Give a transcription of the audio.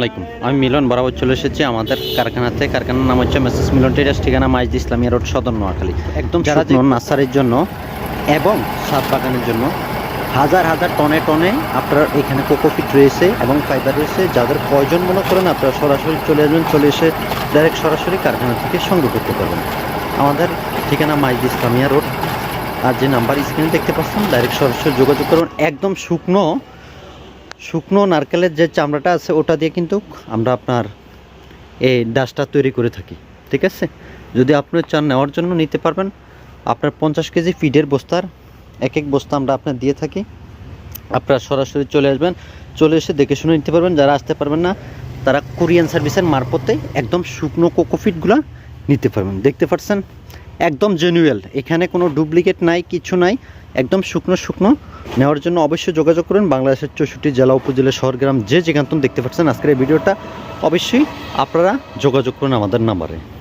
আলাইকুম। আমি মিলন বরাবর চলে এসেছি আমাদের কারখানাতে কারখানার নাম হচ্ছে মেসেস মিলন টেরাস ঠিকানা মাইজ ইসলামিয়া রোড সদর নোয়াখালী। একদম যারা নার্সারির জন্য এবং সাত বাগানের জন্য হাজার হাজার টনে টনে আপনার এখানে কোকোফিট রয়েছে এবং ফাইবার রয়েছে যাদের প্রয়োজন মনে করেন আপনারা সরাসরি চলে আসবেন চলে এসে ডাইরেক্ট সরাসরি কারখানা থেকে সংগ্রহ করতে পারবেন। আমাদের ঠিকানা মাইজ ইসলামিয়া রোড। আর যে নাম্বার স্ক্রিনে দেখতে পাচ্ছেন ডাইরেক্ট সরাসরি যোগাযোগ করুন। একদম শুকনো শুকনো নারকেলের যে চামড়াটা আছে, ওটা দিয়ে কিন্তু আমরা আপনার এই ডাসটা তৈরি করে থাকি, ঠিক আছে? যদি আপনি চান নেওয়ার জন্য নিতে পারবেন, আপনার পঞ্চাশ কেজি ফিডের বস্তার এক এক বস্তা আমরা আপনার দিয়ে থাকি। আপনারা সরাসরি চলে আসবেন, চলে এসে দেখে শুনে নিতে পারবেন, যারা আসতে পারবেন না, তারা কোরিয়ান সার্ভিসের মারফতে একদম শুকনো কোকোফিটগুলো নিতে পারবেন। দেখতে পাচ্ছেন? একদম জেনুয়েল এখানে কোনো ডুপ্লিকেট নাই, কিছু নাই। একদম শুকনো শুকনো। নেওয়ার জন্য অবশ্যই যোগাযোগ করুন বাংলাদেশের চৌষট্টি জেলা, উপজেলা শহরগ্রাম যে যেখান দেখতে পাচ্ছেন আজকের এই ভিডিওটা। অবশ্যই আপনারা যোগাযোগ করুন আমাদের নাম্বারে।